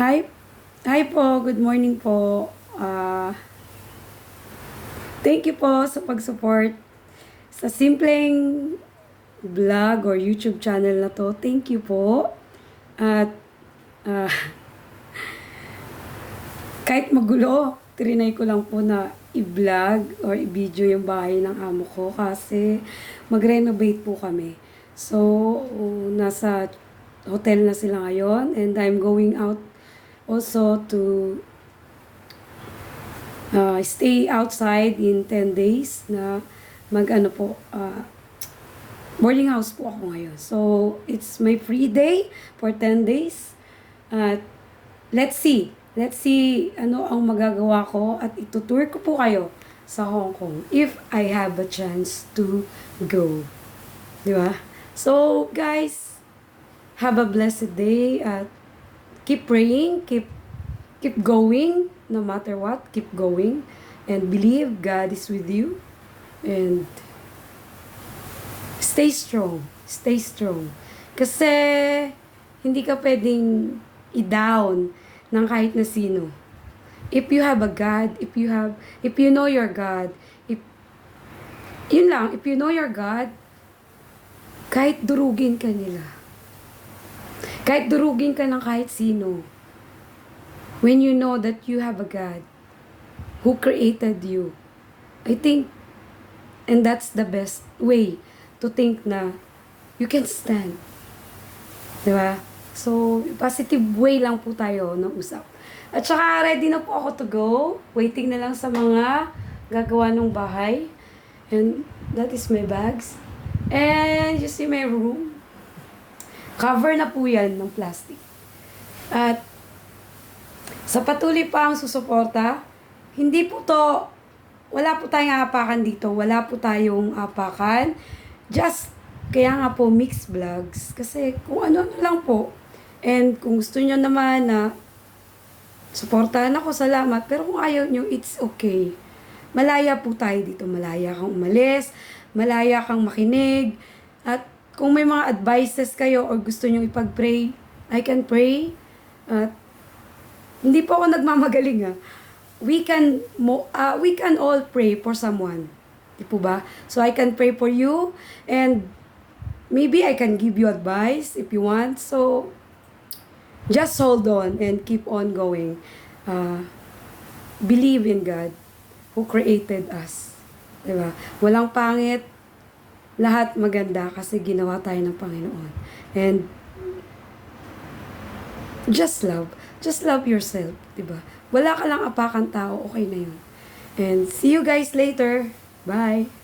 Hi. Hi po. Good morning po. Ah, thank you po sa pag-support sa simpleng vlog or YouTube channel na to. Thank you po. At ah, kahit magulo, trinay ko lang po na i-vlog or i-video yung bahay ng amo ko kasi mag-renovate po kami. So, nasa hotel na sila ngayon and I'm going out also to uh, stay outside in 10 days na mag-ano po, uh, boarding house po ako ngayon. So, it's my free day for 10 days. At let's see. Let's see ano ang magagawa ko at itutour ko po kayo sa Hong Kong if I have a chance to go. Di ba? So, guys, have a blessed day at keep praying, keep keep going no matter what, keep going and believe God is with you and stay strong, stay strong. Kasi hindi ka pwedeng i-down ng kahit na sino. If you have a God, if you have, if you know your God, if, yun lang, if you know your God, kahit durugin ka nila, kahit durugin ka ng kahit sino, when you know that you have a God who created you, I think, and that's the best way to think na you can stand. Di ba? So, positive way lang po tayo ng usap. At saka, ready na po ako to go. Waiting na lang sa mga gagawa ng bahay. And that is my bags. And you see my room. Cover na po yan ng plastic. At sa patuloy pa ang susuporta, hindi po to, wala po tayong apakan dito. Wala po tayong apakan. Just, kaya nga po, mixed vlogs. Kasi kung ano-ano lang po. And kung gusto nyo naman na suportahan ako, salamat. Pero kung ayaw nyo, it's okay. Malaya po tayo dito. Malaya kang umalis. Malaya kang makinig. At kung may mga advices kayo or gusto nyo ipag-pray, I can pray. At hindi po ako nagmamagaling ah. We can mo uh, we can all pray for someone. Di po ba? So I can pray for you and maybe I can give you advice if you want. So just hold on and keep on going. Uh, believe in God who created us. Di ba? Walang pangit, lahat maganda kasi ginawa tayo ng Panginoon. And just love. Just love yourself, 'di ba? Wala ka lang apakan tao, okay na 'yun. And see you guys later. Bye.